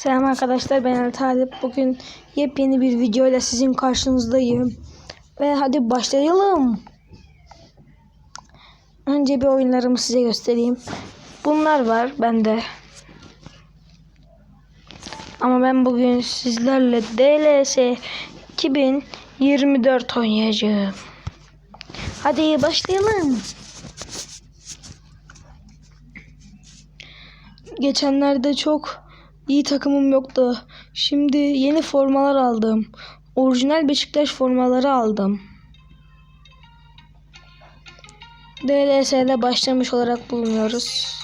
Selam arkadaşlar ben Ali Talip. Bugün yepyeni bir video ile sizin karşınızdayım. Ve hadi başlayalım. Önce bir oyunlarımı size göstereyim. Bunlar var bende. Ama ben bugün sizlerle DLS 2024 oynayacağım. Hadi başlayalım. Geçenlerde çok iyi takımım yoktu. Şimdi yeni formalar aldım. Orijinal Beşiktaş formaları aldım. DLS'de başlamış olarak bulunuyoruz.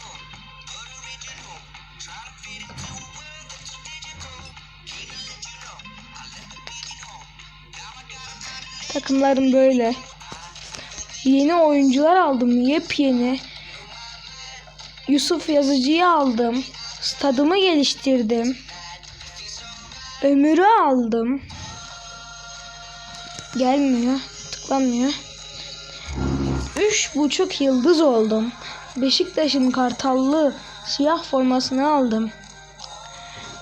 Takımlarım böyle. Yeni oyuncular aldım. Yepyeni. Yusuf Yazıcı'yı aldım. Stadımı geliştirdim. Ömür'ü aldım. Gelmiyor. Tıklanmıyor. Üç buçuk yıldız oldum. Beşiktaş'ın kartallı siyah formasını aldım.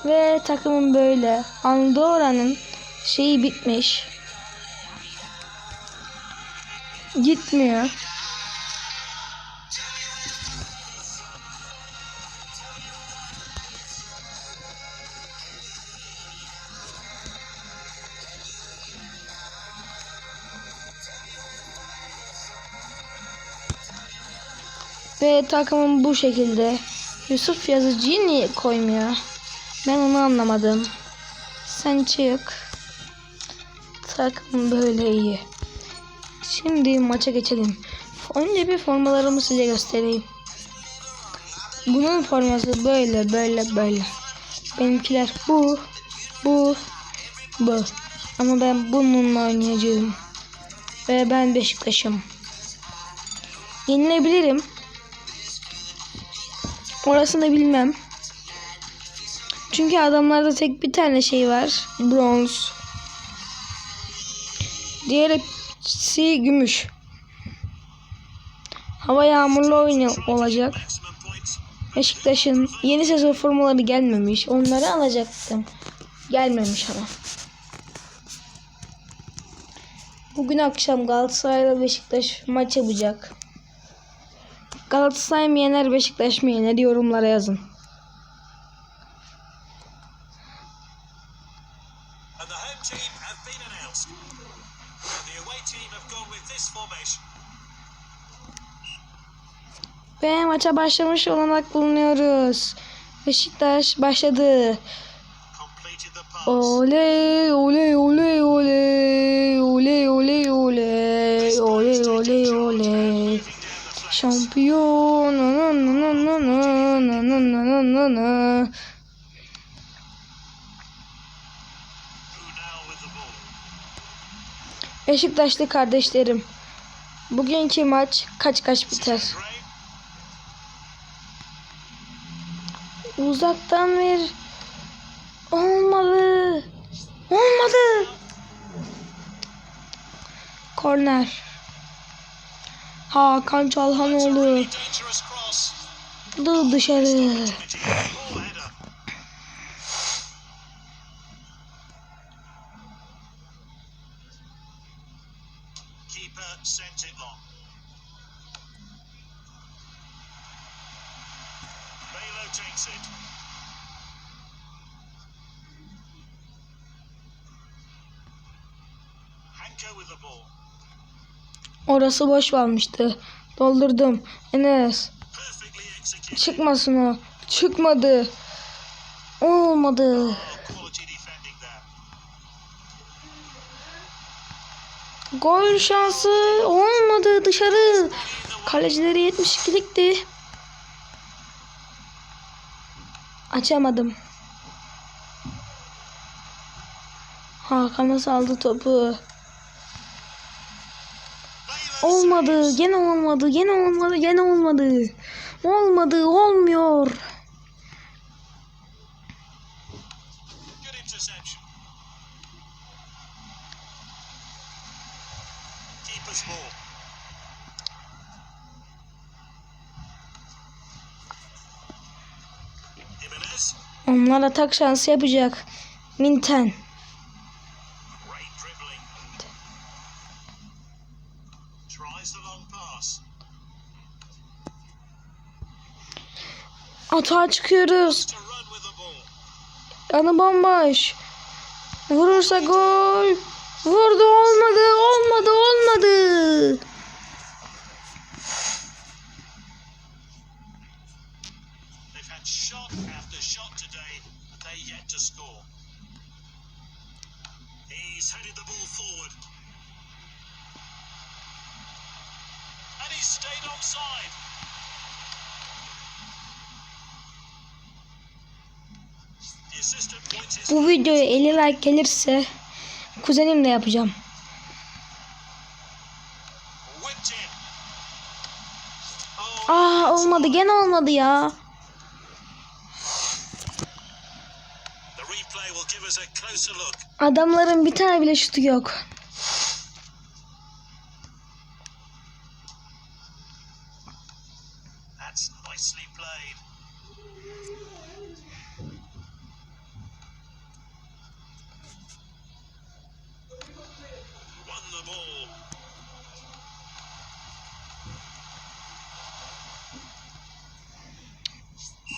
Ve takımım böyle. Andorra'nın şeyi bitmiş. Gitmiyor. Ve takımım bu şekilde. Yusuf yazıcıyı niye koymuyor? Ben onu anlamadım. Sen çık. Takım böyle iyi. Şimdi maça geçelim. Önce bir formalarımı size göstereyim. Bunun forması böyle böyle böyle. Benimkiler bu, bu, bu. Ama ben bununla oynayacağım. Ve ben Beşiktaş'ım. Yenilebilirim. Orasını bilmem. Çünkü adamlarda tek bir tane şey var. Bronz. Diğer hepsi gümüş. Hava yağmurlu oyun olacak. Beşiktaş'ın yeni sezon formaları gelmemiş. Onları alacaktım. Gelmemiş ama. Bugün akşam Galatasaray'la Beşiktaş maç yapacak. Galatasaray mı yener Beşiktaş mı yener yorumlara yazın. Ve maça başlamış olanak bulunuyoruz. Beşiktaş başladı. Oley oley. sana. Beşiktaşlı kardeşlerim. Bugünkü maç kaç kaç biter? Uzaktan ver. Olmadı. Olmadı. Korner. Hakan Çalhanoğlu. Dur dışarı. Orası boş kalmıştı. Doldurdum. Enes Çıkmasın o. Çıkmadı. Olmadı. Gol şansı olmadı dışarı. Kalecileri 72'likti. Açamadım. Hakan nasıl aldı topu? Olmadı. Gene olmadı. Gene olmadı. Gene olmadı. Olmadı olmuyor. Onlar atak şansı yapacak. Minten. Atağa çıkıyoruz. Yanı bomboş. Vurursa gol. Vurdu olmadı Bu videoya 50 like gelirse kuzenimle yapacağım. Aa olmadı gene olmadı ya. Adamların bir tane bile şutu yok.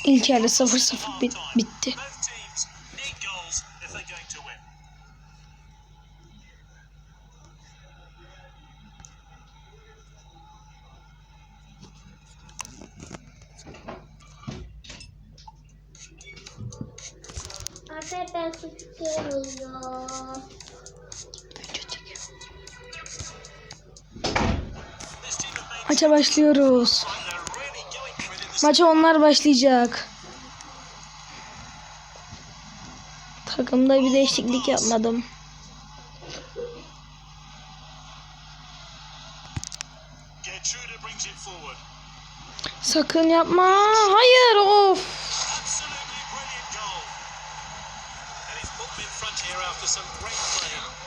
İlk yarı 0-0 bit- bitti. Anne ben made Maça başlıyoruz. Maça onlar başlayacak. Takımda bir değişiklik yapmadım. Sakın yapma. Hayır of.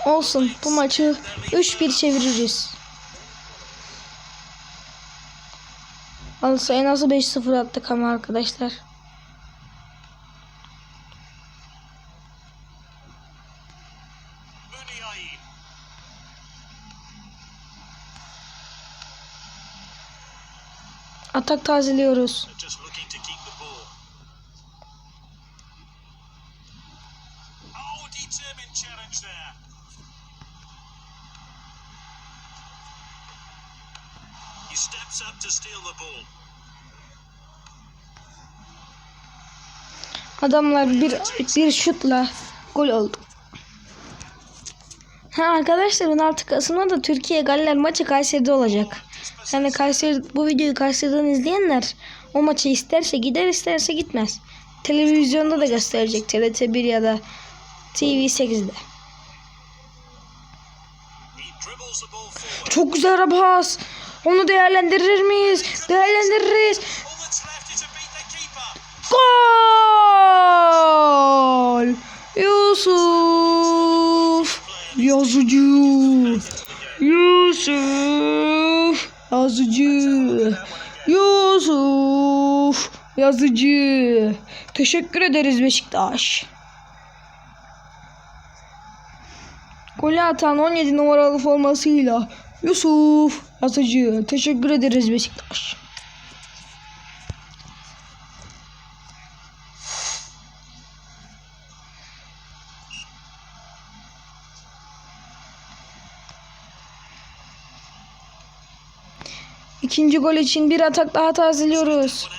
Olsun bu maçı 3-1 çeviririz. Alsa en azı 5-0 attık ama arkadaşlar. Atak tazeliyoruz. Challenge there. Adamlar bir bir şutla gol oldu. Ha arkadaşlar 16 Kasım'da da Türkiye Galler maçı Kayseri'de olacak. Yani Kayseri bu videoyu Kayseri'den izleyenler o maçı isterse gider isterse gitmez. Televizyonda da gösterecek TRT1 ya da TV8'de. He dribbles the ball forward. Çok güzel pas. Onu değerlendirir miyiz? Değerlendiririz. Gol! Yusuf Yazıcı Yusuf Yazıcı Yusuf Yazıcı Teşekkür ederiz Beşiktaş. Golü atan 17 numaralı formasıyla Yusuf Yazıcı. Teşekkür ederiz Beşiktaş. İkinci gol için bir atak daha tazeliyoruz.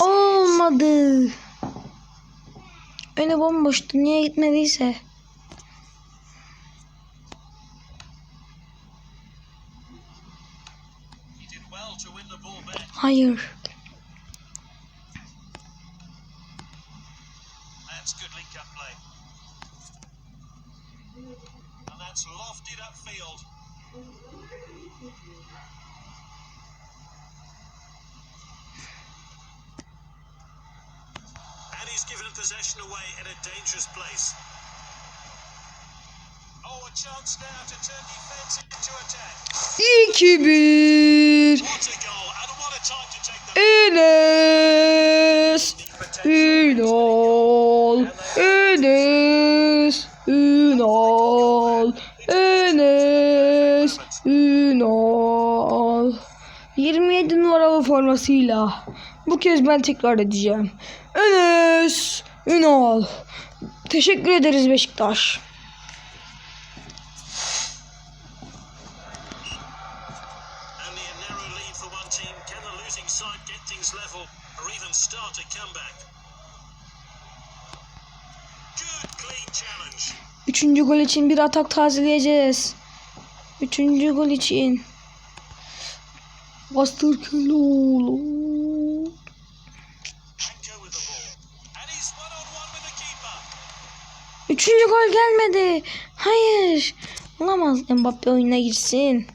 Olmadı. Önü bomboştu. Niye gitmediyse. He take the Enes Ünal Enes Ünal Enes Ünal 27 numaralı formasıyla bu kez ben tekrar edeceğim. Enes Ünal Teşekkür ederiz Beşiktaş. Üçüncü gol için bir atak tazeleyeceğiz. Üçüncü gol için. Bastır keeper. Üçüncü gol gelmedi. Hayır. Olamaz. Mbappe oyuna girsin.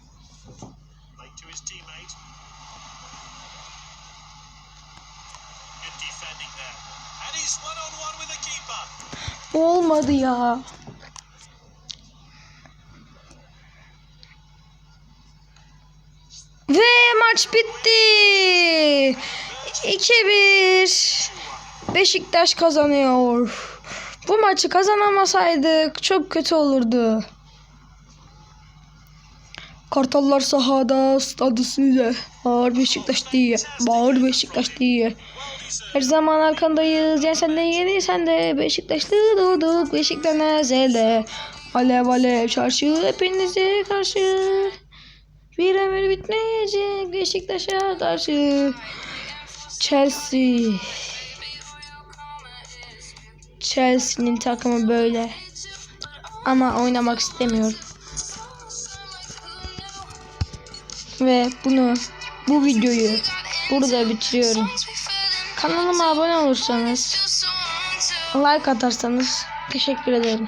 Olmadı ya. Ve maç bitti. 2-1. Beşiktaş kazanıyor. Bu maçı kazanamasaydık çok kötü olurdu. Kartallar sahada, stadı size. Bağır Beşiktaş diye. Bağır Beşiktaş diye. Her zaman arkandayız. Ya sen de yeni sen de Beşiktaşlı doğduk. Beşiktaş nezelde. Alev alev çarşı hepinize karşı. Bir ömür bitmeyecek Beşiktaş'a karşı. Chelsea. Chelsea'nin takımı böyle. Ama oynamak istemiyorum. Ve bunu bu videoyu burada bitiriyorum. Kanalıma abone olursanız, like atarsanız teşekkür ederim.